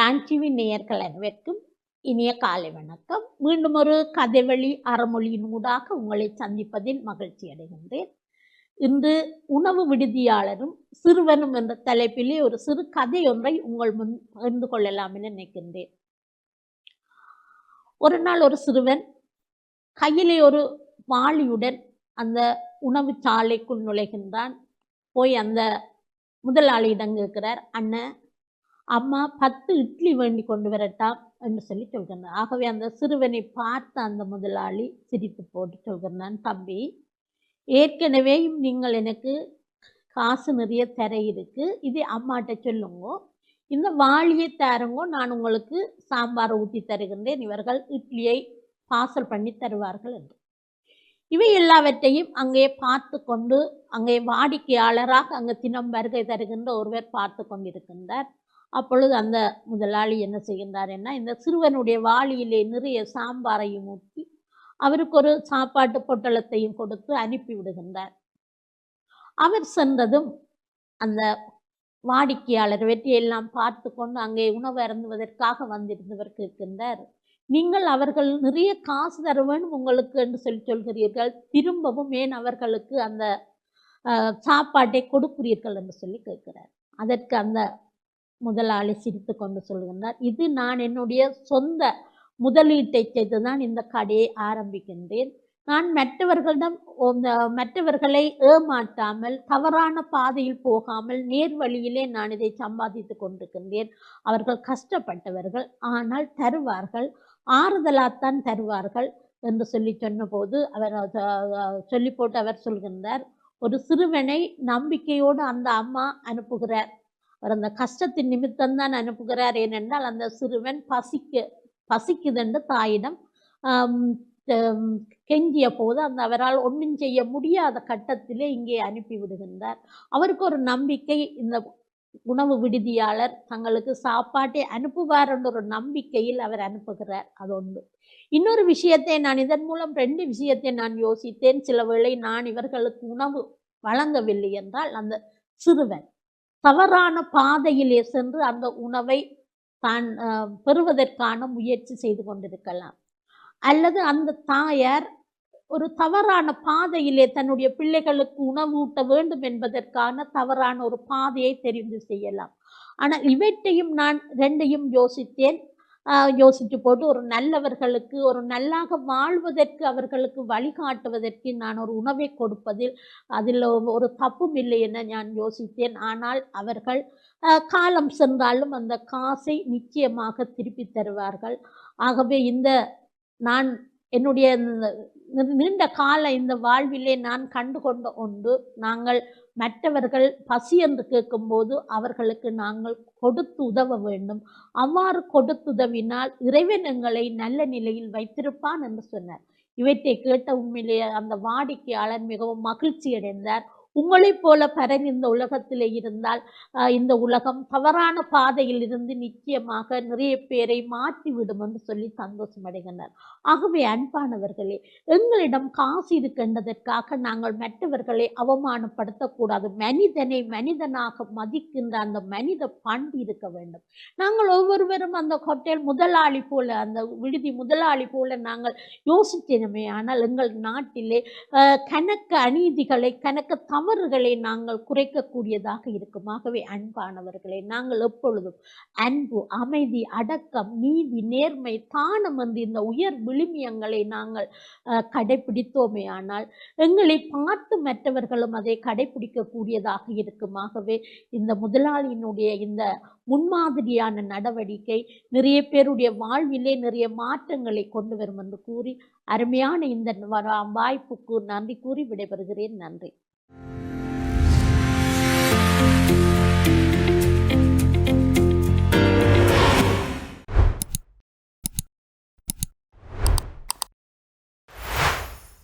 காஞ்சிவின் நேயர்கள் அனைவருக்கும் இனிய காலை வணக்கம். மீண்டும் ஒரு கதைவழி அறமொழியின் ஊடாக உங்களை சந்திப்பதில் மகிழ்ச்சி அடைகின்றேன். இன்று உணவு விடுதியாளரும் சிறுவனும் என்ற தலைப்பிலே ஒரு சிறு கதை ஒன்றை உங்கள் முன் பகிர்ந்து கொள்ளலாம் என நினைக்கின்றேன். ஒரு நாள் ஒரு சிறுவன் கையிலே ஒரு வாளியுடன் அந்த உணவு சாலைக்குள் நுழைகின்றான். போய் அந்த முதலாளியிடம் கேட்கிறார் அண்ணன் அம்மா பத்து இட்லி வேண்டி கொண்டு வரட்டா என்று சொல்லி சொல்கிறார் ஆகவே அந்த சிறுவனை பார்த்த அந்த முதலாளி சிரித்து போட்டு சொல்கிறான் தம்பி ஏற்கனவே நீங்கள் எனக்கு காசு நிறைய தர இருக்கு. இது அம்மாட்ட சொல்லுங்க. இந்த வாளியை தருங்க. நான் உங்களுக்கு சாம்பார் ஊற்றி தருகின்றேன். இவர்கள் இட்லியை பார்சல் பண்ணி தருவார்கள் என்று. இவை எல்லாவற்றையும் அங்கே பார்த்து கொண்டு அங்கே வாடிக்கையாளராக அங்கே தினம் வருகை தருகின்ற ஒருவர் பார்த்து கொண்டிருக்கின்றார். அப்பொழுது அந்த முதலாளி என்ன செய்கின்றார்னா இந்த சிறுவனுடைய வாளியிலே நிறைய சாம்பாரையும் ஊற்றி அவருக்கு ஒரு சாப்பாட்டு பொட்டலத்தையும் கொடுத்து அனுப்பி விடுகின்றார். அவர் சென்றதும் அந்த வாடிக்கையாளர் வெற்றியெல்லாம் பார்த்து கொண்டு அங்கே உணவு அருந்துவதற்காக வந்திருந்தவர் கேட்கின்றார் நீங்கள் அவர்கள் நிறைய காசு தர வேண்டும் உங்களுக்கு என்று சொல்லி சொல்கிறீர்கள் திரும்பவும் ஏன் அவர்களுக்கு அந்த சாப்பாட்டை கொடுக்கிறீர்கள்? என்று சொல்லி கேட்கிறார். அதற்கு அந்த முதலாளி சிரித்து கொண்டு சொல்கின்றார் இது நான் என்னுடைய சொந்த முதலீட்டை செய்து தான் இந்த கடையை ஆரம்பிக்கின்றேன். நான் மற்றவர்களிடம் மற்றவர்களை ஏமாற்றாமல் தவறான பாதையில் போகாமல் நேர் வழியிலே நான் இதை சம்பாதித்து கொண்டிருக்கின்றேன். அவர்கள் கஷ்டப்பட்டவர்கள் ஆனால் தருவார்கள் ஆறுதலாத்தான் தருவார்கள் என்று சொல்லி சொன்னபோது அவர் சொல்லி போட்டு அவர் சொல்கின்றார் ஒரு சிறுவனை நம்பிக்கையோடு அந்த அம்மா அனுப்புகிறார். அவர் அந்த கஷ்டத்தின் நிமித்தம் தான் அனுப்புகிறார். ஏனென்றால் அந்த சிறுவன் பசிக்க பசிக்குதென்று தாயிடம். கெஞ்சிய போது அந்த அவரால் ஒன்றும் செய்ய முடியாத கட்டத்திலே இங்கே அனுப்பி விடுகின்றார். அவருக்கு ஒரு நம்பிக்கை இந்த உணவு விடுதியாளர் தங்களுக்கு சாப்பாட்டை அனுப்புவார் என்ற ஒரு நம்பிக்கையில் அவர் அனுப்புகிறார். அது ஒன்று. இன்னொரு விஷயத்தை நான் இதன் மூலம் ரெண்டு விஷயத்தை நான் யோசித்தேன். சில வேளை நான் இவர்களுக்கு உணவு வழங்கவில்லை என்றால் அந்த சிறுவன் தவறான பாதையிலே சென்று அந்த உணவை தான் பெறுவதற்கான முயற்சி செய்து கொண்டிருக்கலாம். அல்லது அந்த தாயார் ஒரு தவறான பாதையிலே தன்னுடைய பிள்ளைகளுக்கு உணவூட்ட வேண்டும் என்பதற்கான தவறான ஒரு பாதையை தெரிந்து செய்யலாம். ஆனால் இவற்றையும் நான் ரெண்டையும் யோசித்தேன். யோசித்து போட்டு ஒரு நல்லவர்களுக்கு ஒரு நல்லாக வாழ்வதற்கு அவர்களுக்கு வழிகாட்டுவதற்கு நான் ஒரு உணவை கொடுப்பதில் அதில் ஒரு தப்பும் இல்லை என நான் யோசித்தேன். ஆனால் அவர்கள் காலம் சென்றாலும் அந்த காசை நிச்சயமாக திருப்பி தருவார்கள். ஆகவே இந்த நான் என்னுடைய நீண்ட கால இந்த வாழ்விலே நான் கண்டுகொண்ட ஒன்று நாங்கள் மற்றவர்கள் பசி என்று கேட்கும்போது அவர்களுக்கு நாங்கள் கொடுத்து உதவ வேண்டும். அவ்வாறு கொடுத்துதவினால் இறைவன் எங்களை நல்ல நிலையில் வைத்திருப்பான் என்று சொன்னார். இவற்றை கேட்ட உண்மையிலேயே அந்த வாடிக்கையாளர் மிகவும் மகிழ்ச்சி அடைந்தார் உங்களைப் போல பரன் இந்த உலகத்திலே இருந்தால் இந்த உலகம் தவறான பாதையில் இருந்து நிச்சயமாக நிறைய பேரை மாற்றிவிடும் என்று சொல்லி சந்தோஷம் அடைகின்றனர். ஆகவே அன்பானவர்களே எங்களிடம் காசு இருக்கின்றதற்காக நாங்கள் மற்றவர்களை அவமானப்படுத்தக்கூடாது. மனிதனை மனிதனாக மதிக்கின்ற அந்த மனித பண்பு இருக்க வேண்டும். நாங்கள் ஒவ்வொருவரும் அந்த ஹோட்டல் முதலாளி போல அந்த விடுதி முதலாளி போல நாங்கள் யோசித்தனமே ஆனால் எங்கள் நாட்டிலே அஹ், கணக்கு அநீதிகளை கணக்கு தவறுகளை நாங்கள் குறைக்கக்கூடியதாக இருக்கும் ஆகவே அன்பானவர்களே நாங்கள் எப்பொழுதும் அன்பு அமைதி அடக்கம் நீதி நேர்மை தானம் வந்து இந்த உயர் விழுமியங்களை நாங்கள் அஹ், கடைபிடித்தோமே ஆனால் எங்களை பார்த்து மற்றவர்களும் அதை கடைபிடிக்கக்கூடியதாக இருக்கும் ஆகவே இந்த முதலாளியினுடைய இந்த முன்மாதிரியான நடவடிக்கை நிறைய பேருடைய வாழ்விலே நிறைய மாற்றங்களை கொண்டு வரும் என்று கூறி அருமையான இந்த வாய்ப்புக்கு நன்றி கூறி விடைபெறுகிறேன். நன்றி.